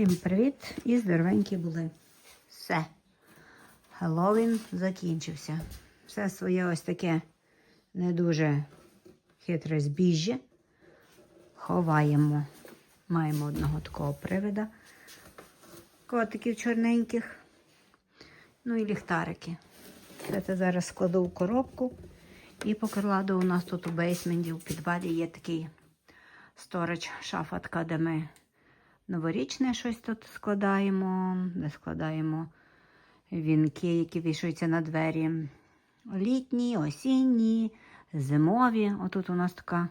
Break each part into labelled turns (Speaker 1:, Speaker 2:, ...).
Speaker 1: Всім привіт і здоровенькі були. Все. Хеллоуін закінчився. Все своє ось таке не дуже хитре збіжжя. Ховаємо. Маємо одного такого привида. Котиків чорненьких. Ну і ліхтарики. Це зараз складу в коробку. І покладу у нас тут у бейсменті, у підвалі є такий сторож, шафа така, де ми новорічне щось тут складаємо, де складаємо вінки, які вішаються на двері. Літні, осінні, зимові. Отут у нас така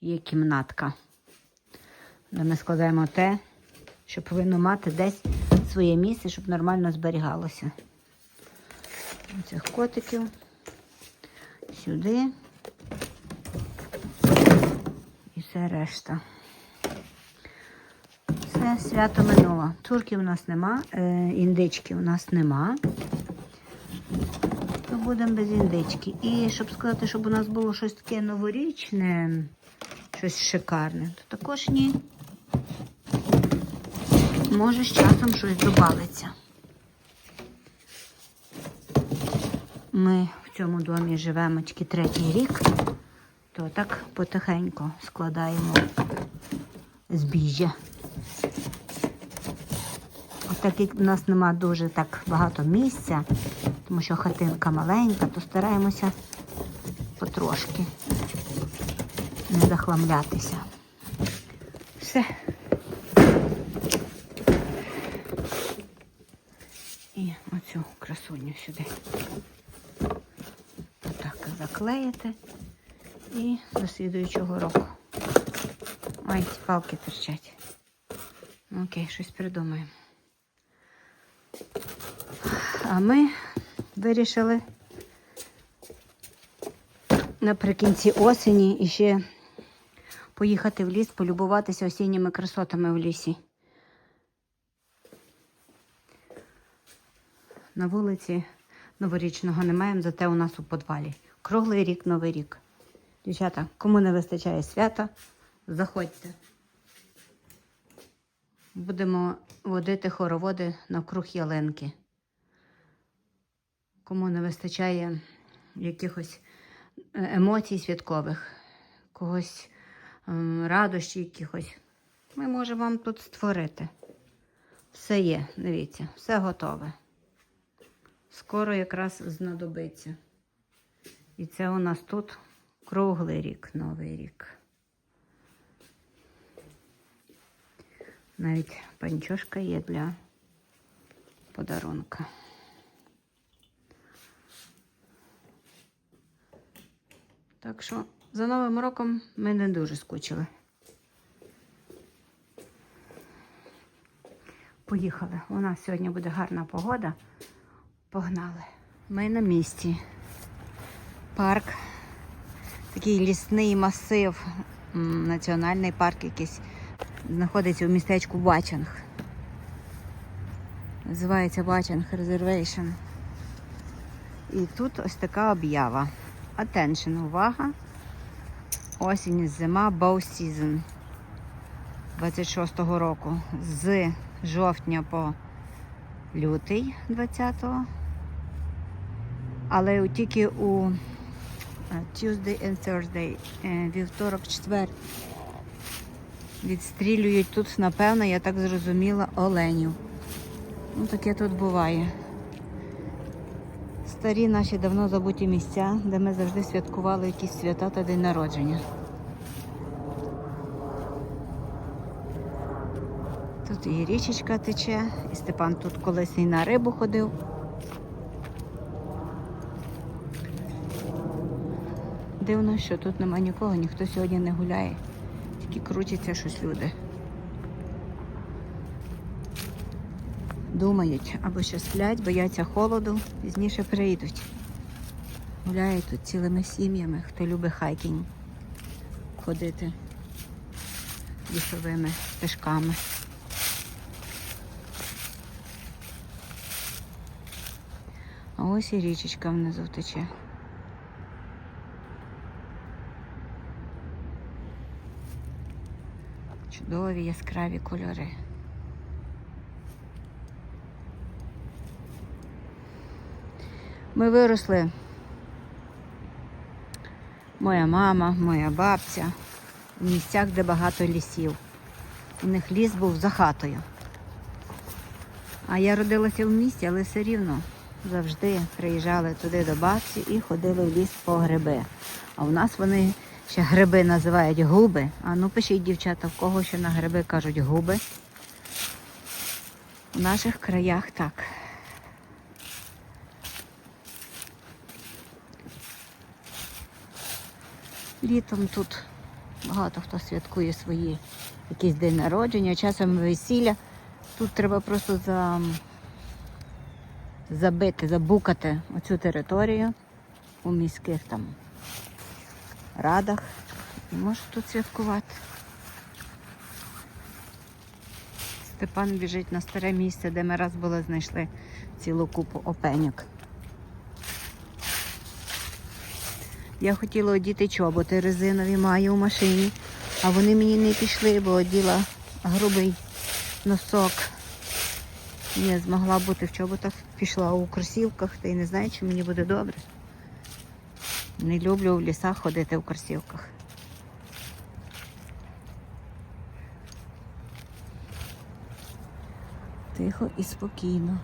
Speaker 1: є кімнатка, де ми складаємо те, що повинно мати десь своє місце, щоб нормально зберігалося. Цих котиків сюди і все решта. Все, свято минуло. Турків у нас нема, е, індички у нас нема. То будемо без індички. І щоб сказати, щоб у нас було щось таке новорічне, щось шикарне, то також ні. Може, з часом щось добавиться. Ми в цьому домі живемо тільки третій рік, то так потихеньку складаємо збіжжя. Так як в нас нема дуже так багато місця, тому що хатинка маленька, то стараємося потрошки не захламлятися. Все. І оцю красуню сюди. Отак заклеїти і до слідуючого року. Ці палки торчать. Окей, щось придумаємо. А ми вирішили наприкінці осені іще поїхати в ліс, полюбуватися осінніми красотами в лісі. На вулиці новорічного не маємо, зате у нас у подвалі. Круглий рік, новий рік. Дівчата, кому не вистачає свята, заходьте. Будемо водити хороводи навкруг ялинки. Кому не вистачає якихось е, емоцій святкових, когось ем, радощі якихось, ми можемо вам тут створити. Все є, дивіться, все готове. Скоро якраз знадобиться. І це у нас тут круглий рік, новий рік. Навіть панчошка є для подарунка. Так що за Новим роком ми не дуже скучили. Поїхали. У нас сьогодні буде гарна погода. Погнали. Ми на місці. Парк. Такий лісний масив, національний парк якийсь. Знаходиться у містечку Бачанг. Називається Бачанг Reservation. І тут ось така об'ява. Attention, увага. Осінь, і зима, bow season 26-го року. З жовтня по лютий 20-го. Але тільки у е, Tuesday and Thursday, е, вівторок, четвер. Відстрілюють тут, напевно, я так зрозуміла, оленів. Ну, таке тут буває. Старі наші давно забуті місця, де ми завжди святкували якісь свята та день народження. Тут і річечка тече, і Степан тут колись і на рибу ходив. Дивно, що тут нема нікого, ніхто сьогодні не гуляє, тільки крутяться щось люди. Думають або що сплять, бояться холоду, пізніше прийдуть. Гуляють тут цілими сім'ями, хто любить хайкінг ходити лісовими стежками. А ось і річечка внизу тече. Чудові яскраві кольори. Ми виросли. Моя мама, моя бабця в місцях, де багато лісів. У них ліс був за хатою. А я родилася в місті, але все рівно завжди приїжджали туди до бабці і ходили в ліс по гриби. А в нас вони ще гриби називають губи. А ну пишіть, дівчата, в кого ще на гриби кажуть губи. В наших краях так. Літом тут багато хто святкує свої якісь день народження, часом весілля. Тут треба просто за... забити, забукати оцю територію у міських там радах і можуть тут святкувати. Степан біжить на старе місце, де ми раз були знайшли цілу купу опеньок. Я хотіла одіти чоботи резинові маю у машині, а вони мені не пішли, бо оділа грубий носок. Не змогла бути в чоботах, пішла у кросівках, та й не знаю, чи мені буде добре. Не люблю в лісах ходити в кросівках. Тихо і спокійно.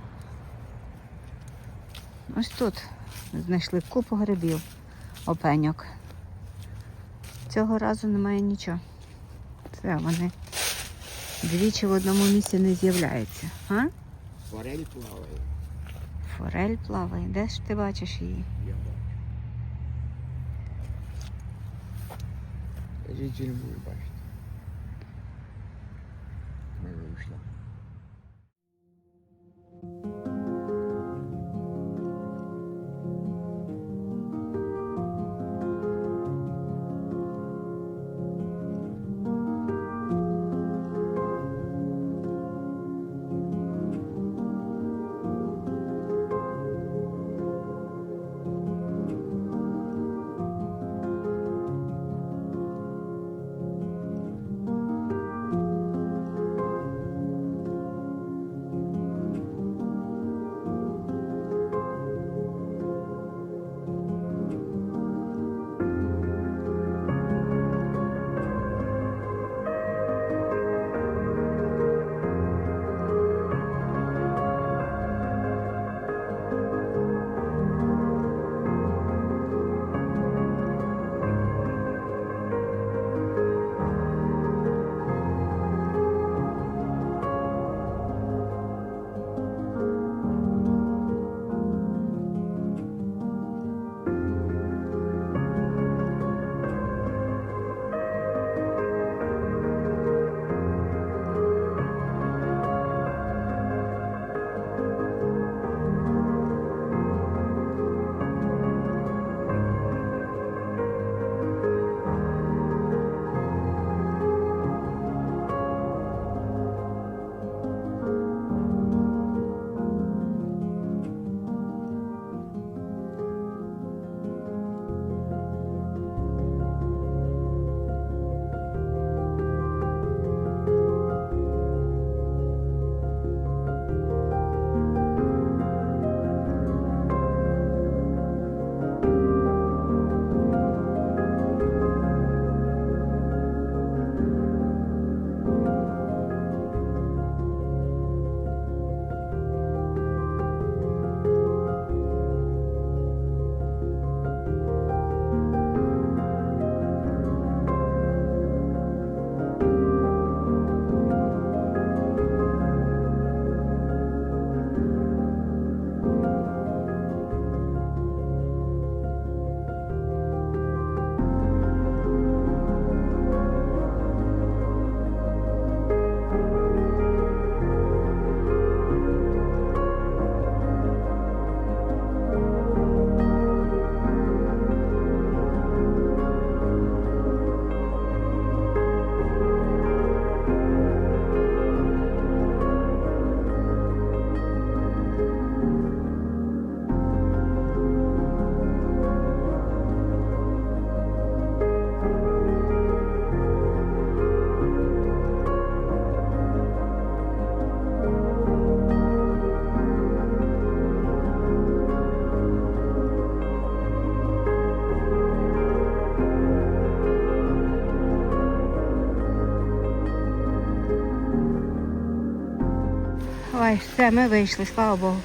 Speaker 1: Ось тут знайшли купу грибів, опеньок. Цього разу немає нічого. Це вони двічі в одному місці не з'являються. А?
Speaker 2: Форель плаває.
Speaker 1: Форель плаває. Де ж ти бачиш її?
Speaker 2: Я бачу. Не бачити.
Speaker 1: Все, ми вийшли, слава Богу.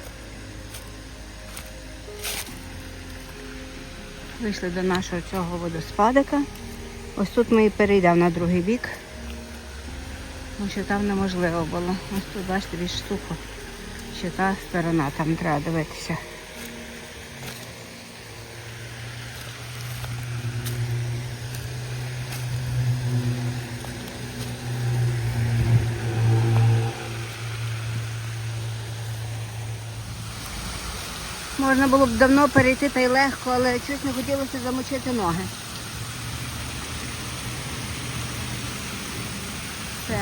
Speaker 1: Вийшли до нашого цього водоспадика. Ось тут ми і перейдемо на другий бік. Тому що там неможливо було. Ось тут, бачите, більш сухо. Ще та сторона, там треба дивитися. Можна було б давно перейти та й легко, але щось не хотілося замочити ноги. Все.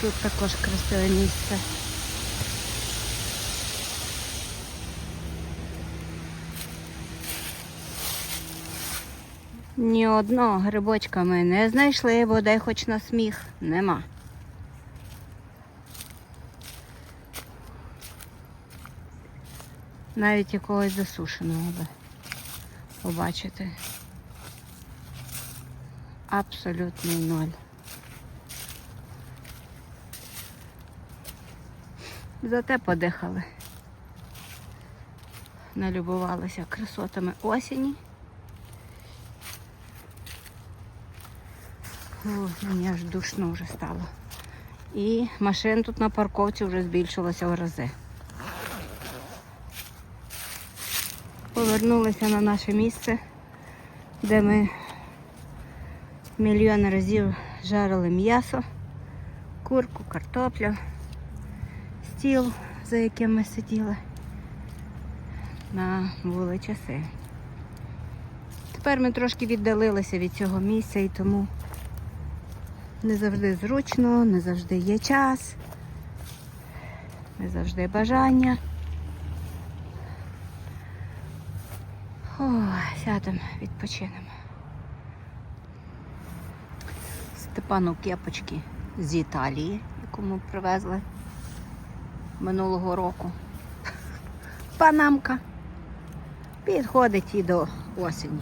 Speaker 1: Тут також красиве місце. Ні одного грибочка ми не знайшли, бодай хоч на сміх нема. Навіть якогось засушеного би побачити. Абсолютний ноль. Зате подихали. Налюбувалися красотами осені. О, мені аж душно вже стало. І машин тут на парковці вже збільшилося в рази. Повернулися на наше місце, де ми мільйон разів жарили м'ясо, курку, картоплю, стіл, за яким ми сиділи. На були часи. Тепер ми трошки віддалилися від цього місця і тому не завжди зручно, не завжди є час, не завжди бажання. О, сядемо, відпочинемо. Степану кепочки з Італії, яку ми привезли минулого року. Панамка. Підходить і до осені.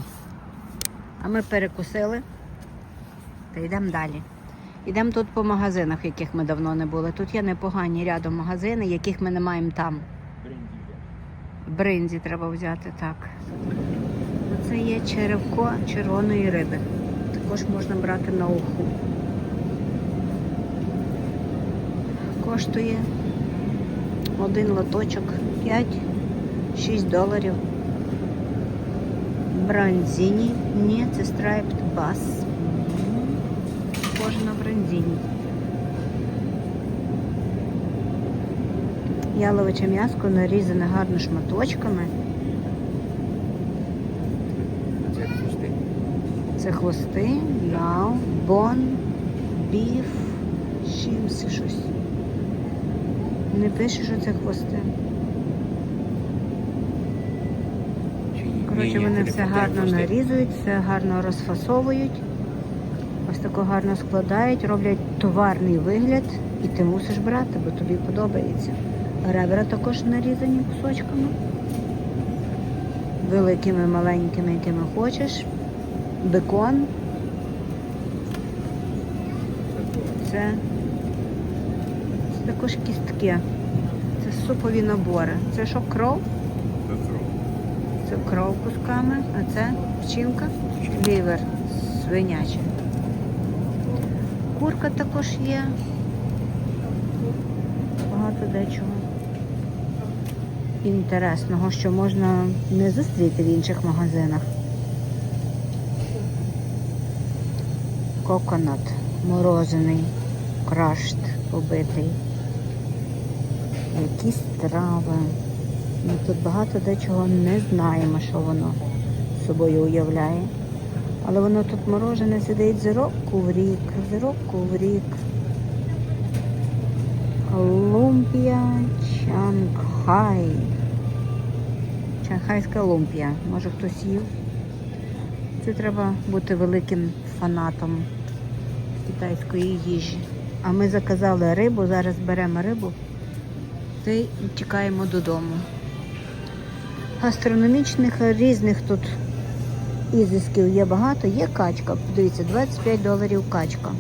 Speaker 1: А ми перекусили та йдемо далі. Йдемо тут по магазинах, в яких ми давно не були. Тут є непогані рядом магазини, яких ми не маємо там. Бринзі треба взяти так. Це є черевко червоної риби. Також можна брати на уху. Коштує один лоточок 5-6 доларів. Бранзіні. Ні, це Striped Bass. Схоже на бранзіні. Яловиче м'яско нарізане гарно шматочками.
Speaker 2: Це пусти.
Speaker 1: Це хвости, нау, бон, біф, чимось щось. Не пише, що це хвости. Коротше, вони все гарно нарізують, все гарно розфасовують. Ось тако гарно складають, роблять товарний вигляд, і ти мусиш брати, бо тобі подобається. Ребра також нарізані кусочками. Великими, маленькими, якими хочеш. Бекон. Це, це також кістки. Це супові набори. Це що кров? Це кров Це кров кусками, а це печінка, лівер свиняче. Курка також є. Багато дечого інтересного, що можна не зустріти в інших магазинах. Коконат морожений, крашт побитий. Якісь трави. Ми тут багато дечого не знаємо, що воно собою уявляє. Але воно тут морожене сидить з року в рік, з року в рік. Лумпія Чангхай. Чанхайська лумпія. Може хтось їв? Це треба бути великим фанатом китайської їжі. А ми заказали рибу, зараз беремо рибу та й тікаємо додому. Гастрономічних різних тут ізисків є багато, є качка. Подивіться, 25 доларів качка.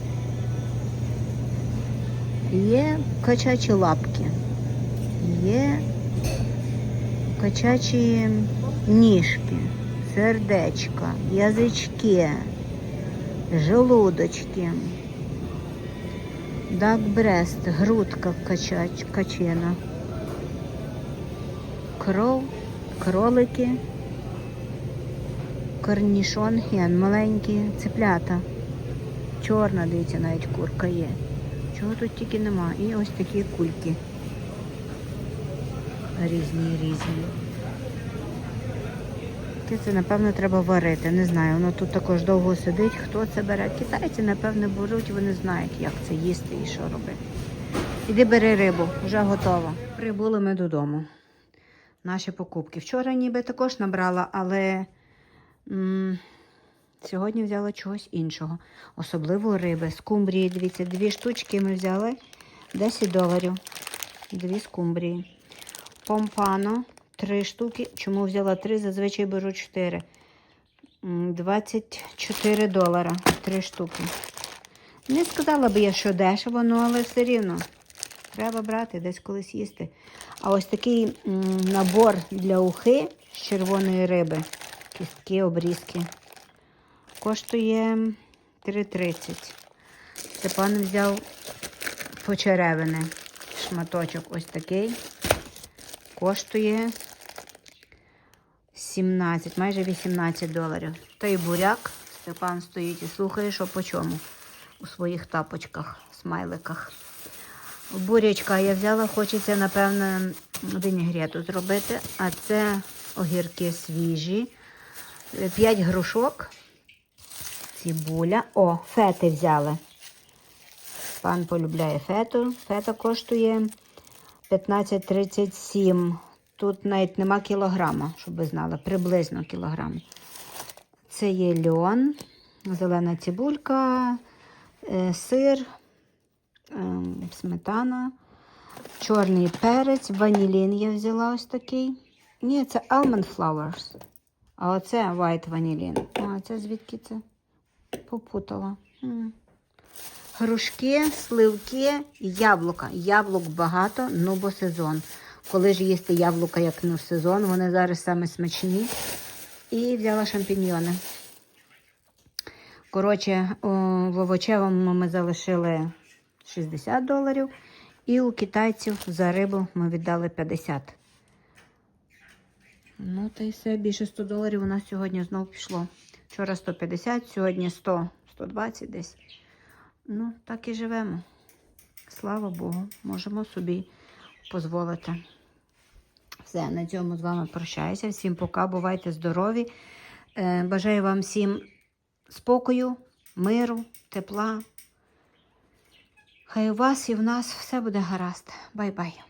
Speaker 1: Є качачі лапки. Є качачі ніжки, сердечка, язички, желудочки. Дакбрест, грудка качач, качина. Кров, кролики, корнішон, ген, маленькі цеплята. Чорна, дивіться, навіть курка є. Чого тут тільки нема. І ось такі кульки. Різні, різні. Це, напевно, треба варити. Не знаю, воно тут також довго сидить. Хто це бере? Китайці, напевно, беруть, вони знають, як це їсти і що робити. Іди бери рибу, вже готова. Прибули ми додому. Наші покупки. Вчора ніби також набрала, але м, сьогодні взяла чогось іншого. Особливо риби. Скумбрії, дивіться, дві штучки ми взяли 10 доларів. Дві скумбрії. Помпано, три штуки. Чому взяла три? Зазвичай беру 4. 24 долара. Три штуки. Не сказала би я, що дешево, ну але все рівно. Треба брати, десь колись їсти. А ось такий набор для ухи з червоної риби. Кістки, обрізки. Коштує 3,30. Степан взяв почеревини. Шматочок ось такий. Коштує 17, майже 18 доларів. Та й буряк. Степан стоїть і слухає, що по чому у своїх тапочках, смайликах. Бурячка я взяла, хочеться, напевно, вінігрету зробити, а це огірки свіжі. 5 грушок. Цибуля. О, фети взяли. Пан полюбляє фету. Фета коштує 15,37. Тут навіть нема кілограма, щоб ви знали, приблизно кілограм. Це є льон, зелена цибулька, е, сир, ем, сметана, чорний перець, ванілін я взяла ось такий. Ні, це almond flowers. А оце white ванілін. А це звідки це? Попутала. Грушки, сливки, яблука. Яблук багато, ну бо сезон. Коли ж їсти яблука, як не в сезон, вони зараз саме смачні. І взяла шампіньйони. Коротше, в овочевому ми залишили 60 доларів. І у китайців за рибу ми віддали 50. Ну, та й все, більше 100 доларів у нас сьогодні знов пішло. Вчора 150, сьогодні 100, 120 десь. Ну, так і живемо. Слава Богу, можемо собі дозволити. Все, на цьому з вами прощаюся. Всім пока, бувайте здорові. Е, бажаю вам всім спокою, миру, тепла. Хай у вас і в нас все буде гаразд. Бай-бай.